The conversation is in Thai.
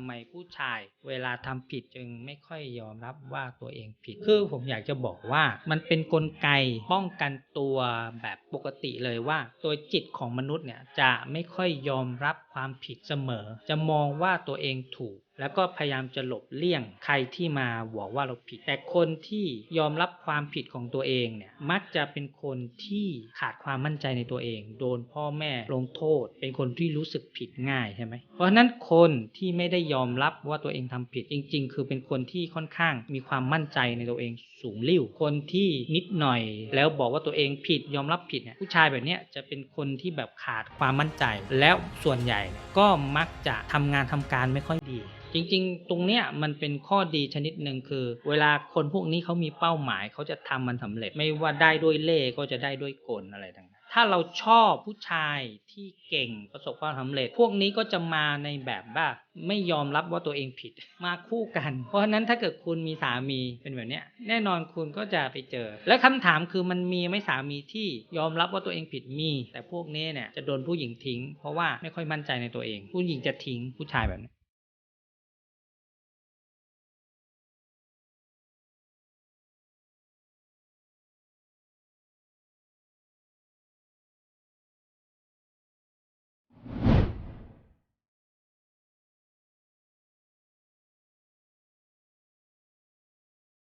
ำไมผู้ชาย เวลาทำผิดจึงไม่ค่อยยอมรับว่าตัวเองผิด คือผมอยากจะบอกว่ามันเป็นกลไกป้องกันตัวแบบปกติเลยว่า ตัวจิตของมนุษย์เนี่ยจะไม่ค่อยยอมรับความผิดเสมอ จะมองว่าตัวเองถูก แล้วก็พยายามจะหลบเลี่ยงใครที่มาบอกว่าเราผิด แต่คนที่ยอมรับความผิดของตัวเองเนี่ยมักจะเป็นคนที่ขาดความมั่นใจในตัวเอง โดนพ่อแม่ลงโทษ เป็นคนที่รู้สึกผิดง่ายใช่ไหมเพราะฉะนั้นคนที่ไม่ได้ยอมรับว่าตัวเองทำผิดจริง ๆ คือเป็นคนที่ค่อนข้างมีความมั่นใจในตัวเองสูงลิ่วคนที่นิดหน่อย แล้วบอกว่าตัวเองผิดยอมรับผิดเนี่ยผู้ชายแบบนี้จะเป็นคนที่แบบขาดความมั่นใจ แล้วส่วนใหญ่ก็มักจะทำงานทำการไม่ค่อยดีจริง ๆ ตรงเนี้ยมันเป็นข้อดีชนิดหนึ่งคือ เวลาคนพวกนี้เขามีเป้าหมายเขาจะทำมันสำเร็จ ไม่ว่าได้ด้วยเล่ห์ก็จะได้ด้วยกลอะไรต่างๆถ้าเราชอบผู้ชายที่เก่งประสบความสำเร็จ พวกนี้ก็จะมาในแบบว่าไม่ยอมรับว่าตัวเองผิดมาคู่กัน เพราะฉะนั้นถ้าเกิดคุณมีสามีเป็นแบบเนี้ยแน่นอนคุณก็จะไปเจอ และคำถามคือมันมีไหมสามีที่ยอมรับว่าตัวเองผิดมี แต่พวกนี้เนี่ยจะโดนผู้หญิงทิ้ง เพราะว่าไม่ค่อยมั่นใจในตัวเอง ผู้หญิงจะทิ้งผู้ชายแบบนี้